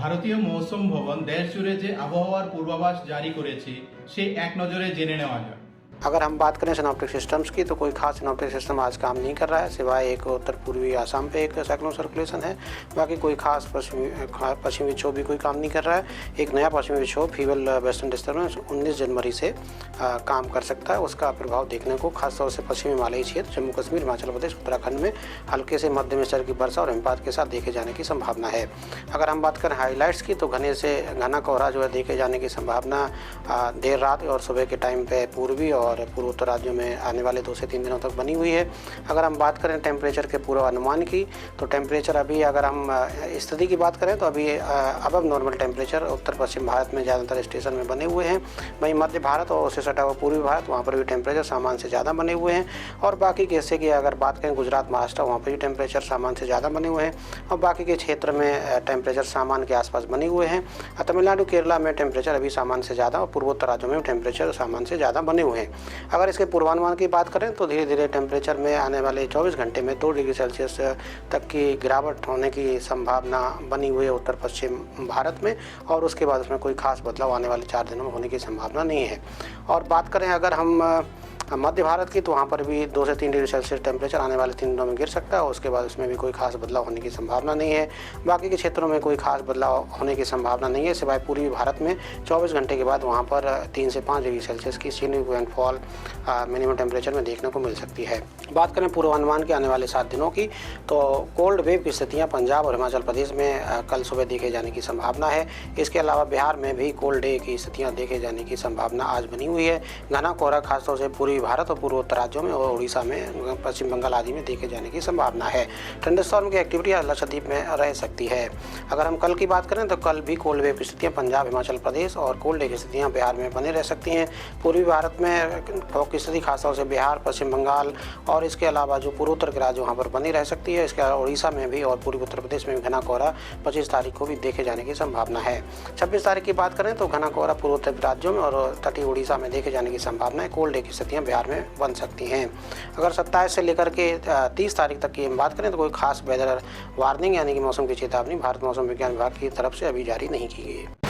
ভারতীয় মৌসুম ভবন দেশ জুড়ে যে আবহাওয়ার পূর্বাভাস জারি করেছে সেই এক নজরে জেনে নেওয়া যাক। अगर हम बात करें सिनॉप्टिक सिस्टम्स की तो कोई खास सिनॉप्टिक सिस्टम आज काम नहीं कर रहा है सिवाय एक उत्तर पूर्वी आसाम पे एक साइक्लोन सर्कुलेशन है। बाकी कोई खास पश्चिमी पश्चिमी विक्षोभ भी कोई काम नहीं कर रहा है। एक नया पश्चिमी विक्षोभ फीवल वेस्टर्न डिस्टर्बेंस 19 जनवरी से आ, काम कर सकता है। उसका प्रभाव देखने को खासतौर से पश्चिमी हिमालयी क्षेत्र जम्मू कश्मीर हिमाचल प्रदेश उत्तराखंड में हल्के से मध्यम स्तर की वर्षा और हिमपात के साथ देखे जाने की संभावना है। अगर हम बात करें हाईलाइट्स की तो घने से घना कोहरा जो है देखे जाने की संभावना देर रात और सुबह के टाइम पे पूर्वी और पूर्वोत्तर राज्यों में आने वाले दो से तीन दिनों तक बनी हुई है। अगर हम बात करें टेम्परेचर के पूर्वानुमान की तो टेम्परेचर अभी अगर हम स्थिति की बात करें तो अभी अब अब नॉर्मल टेम्परेचर उत्तर पश्चिम भारत में ज़्यादातर स्टेशन में बने हुए हैं। वहीं मध्य भारत और उससे सटा हुआ पूर्वी भारत, वहाँ पर भी टेम्परेचर सामान्य से ज़्यादा बने हुए हैं। और बाकी के हिस्से की अगर बात करें, गुजरात, महाराष्ट्र, वहाँ पर भी टेम्परेचर सामान्य से ज़्यादा बने हुए हैं। और बाकी के क्षेत्र में टेम्परेचर सामान्य के आसपास बने हुए हैं। और तमिलनाडु, केरला में टेम्परेचर अभी सामान्य से ज़्यादा और पूर्वोत्तर राज्यों में टेम्परेचर सामान्य से ज़्यादा बने हुए हैं। अगर इसके पूर्वानुमान की बात करें तो धीरे धीरे टेम्परेचर में आने वाले 24 घंटे में दो डिग्री सेल्सियस तक की गिरावट होने की संभावना बनी हुई है उत्तर पश्चिम भारत में और उसके बाद उसमें कोई खास बदलाव आने वाले चार दिनों में होने की संभावना नहीं है। और बात करें अगर हम मध्य भारत की तो वहाँ पर भी दो से तीन डिग्री सेल्सियस टेम्परेचर आने वाले तीन दिनों में गिर सकता है उसके बाद उसमें भी कोई खास बदलाव होने की संभावना नहीं है। बाकी के क्षेत्रों में कोई खास बदलाव होने की संभावना नहीं है, सिवाय पूर्वी भारत में। 24 घंटे के बाद वहाँ पर तीन से पाँच डिग्री सेल्सियस की सिग्निफिकेंट फॉल मिनिमम टेम्परेचर में देखने को मिल सकती है। बात करें पूर्वानुमान के आने वाले सात दिनों की तो कोल्ड वेव की स्थितियाँ पंजाब और हिमाचल प्रदेश में कल सुबह देखे जाने की संभावना है। इसके अलावा बिहार में भी कोल्ड डे की स्थितियाँ देखे जाने की संभावना आज बनी हुई है। घना कोहरा खासतौर से पूर्वी भारत और पूर्वोत्तर राज्यों में और उड़ीसा में, पश्चिम बंगाल आदि में देखे जाने की संभावना है। ठंडस्टॉर्म की एक्टिविटी लक्षद्वीप में रह सकती है। अगर हम कल की बात करें तो कल भी कोल्ड वेव की स्थितियाँ पंजाब, हिमाचल प्रदेश और कोल्ड डे की स्थितियाँ बिहार में बनी रह सकती हैं। पूर्वी भारत में फॉग की स्थिति खासतौर से बिहार, पश्चिम बंगाल और इसके अलावा जो पूर्वोत्तर के राज्य वहाँ पर बनी रह सकती है। इसके अलावा उड़ीसा में भी और पूर्वी उत्तर प्रदेश में भी घना कोहरा पच्चीस तारीख को भी देखे जाने की संभावना है। छब्बीस तारीख की बात करें तो घना कोहरा पूर्वोत्तर राज्यों में और तटीय उड़ीसा में देखे जाने की संभावना है। कोल्ड डे की स्थितियाँ बिहार में बन सकती हैं। अगर सत्ताईस से लेकर के तीस तारीख तक की हम बात करें तो कोई खास वेदर वार्निंग यानी कि मौसम की चेतावनी भारत मौसम विज्ञान विभाग की तरफ़ से अभी जारी नहीं की गई है।